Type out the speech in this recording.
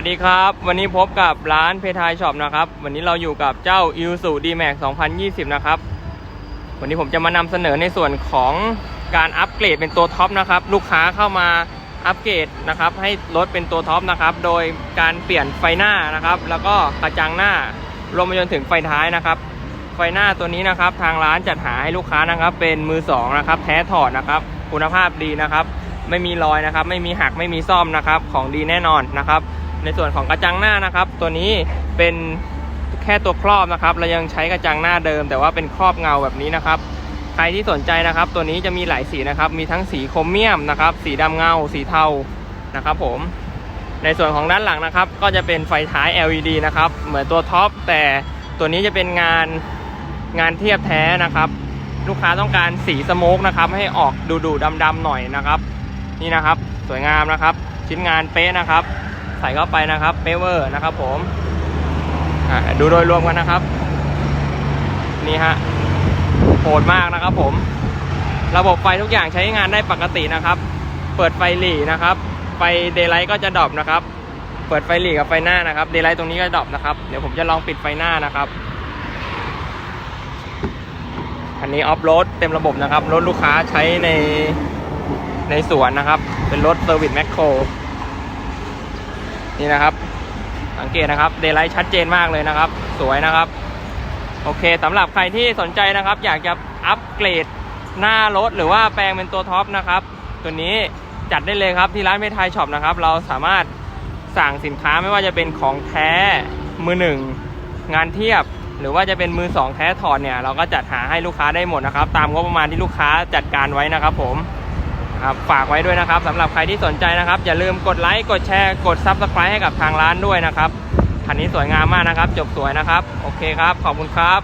สวัสดีครับ วันนี้พบกับร้านเพทายช็อปนะครับ วันนี้เราอยู่กับเจ้า i l s u d m a x 2020 นะครับ วันนี้ผมจะมานำเสนอในส่วนของการอัปเกรดเป็นตัวท็อปนะครับ ลูกค้าเข้ามาอัปเกรดนะครับ ให้รถเป็นตัวท็อปนะครับ โดยการเปลี่ยนไฟหน้านะครับ แล้วก็กระจังหน้ารวมไปจนถึงไฟท้ายนะครับ ไฟหน้าตัวนี้นะครับ ทางร้านจัดหาให้ลูกค้านะครับ เป็นมือสองนะครับแท้ถอดนะครับ คุณภาพดีนะครับ ไม่มีรอยนะครับ ไม่มีหักไม่มีซ่อมนะครับ ของดีแน่นอนนะครับ ในส่วนของกระจังหน้านะครับ ตัวนี้เป็นแค่ตัวครอบนะครับ เรายังใช้กระจังหน้าเดิม แต่ว่าเป็นครอบเงาแบบนี้นะครับ ใครที่สนใจนะครับ ตัวนี้จะมีหลายสีนะครับ มีทั้งสีโครเมียมนะครับ สีดำเงา สีเทานะครับ ผม ในส่วนของด้านหลังนะครับ ก็จะเป็นไฟท้าย LED นะครับ เหมือนตัวท็อปแต่ตัวนี้จะเป็นงานงานเทียบแท้นะครับ ลูกค้าต้องการสีสโมกนะครับ ให้ออกดูดูดำดำๆหน่อยนะครับ นี่นะครับ สวยงามนะครับ ชิ้นงานเป๊ะนะครับ ใส่เข้าไปนะครับเปเวอร์นะครับผมดูโดยรวมกันนะครับ นี่ฮะโหดมากนะครับผม ระบบไฟทุกอย่างใช้งานได้ปกตินะครับ เปิดไฟหลีนะครับ ไฟเดย์ไลท์ก็จะดรอปนะครับ เปิดไฟหลีกับไฟหน้านะครับ เดย์ไลท์ตรงนี้ก็ดรอปนะครับ เดี๋ยวผมจะลองปิดไฟหน้านะครับอันนี้ออฟโรดเต็มระบบนะครับ รถลูกค้าใช้ในในสวนนะครับ เป็นรถเซอร์วิสแมคโคร นี่นะครับ สังเกตนะครับเดย์ไลท์ชัดเจนมากเลยนะครับ สวยนะครับ โอเคสำหรับใครที่สนใจนะครับ อยากจะอัปเกรดหน้ารถหรือว่าแปลงเป็นตัวท็อปนะครับ ตัวนี้จัดได้เลยครับที่ร้านเมทายช็อปนะครับ เราสามารถสั่งสินค้าไม่ว่าจะเป็นของแท้มือหนึ่งงานเทียบหรือว่าจะเป็นมือสองแท้ถอดเนี่ยเราก็จัดหาให้ลูกค้าได้หมดนะครับ ตามงบประมาณที่ลูกค้าจัดการไว้นะครับผม ครับฝากไว้ด้วยนะครับสำหรับใครที่สนใจนะครับ อย่าลืมกดไลค์กดแชร์กดซับสไครต์ให้กับทางร้านด้วยนะครับคันนี้สวยงามมากนะครับ จบสวยนะครับ โอเคครับ ขอบคุณครับ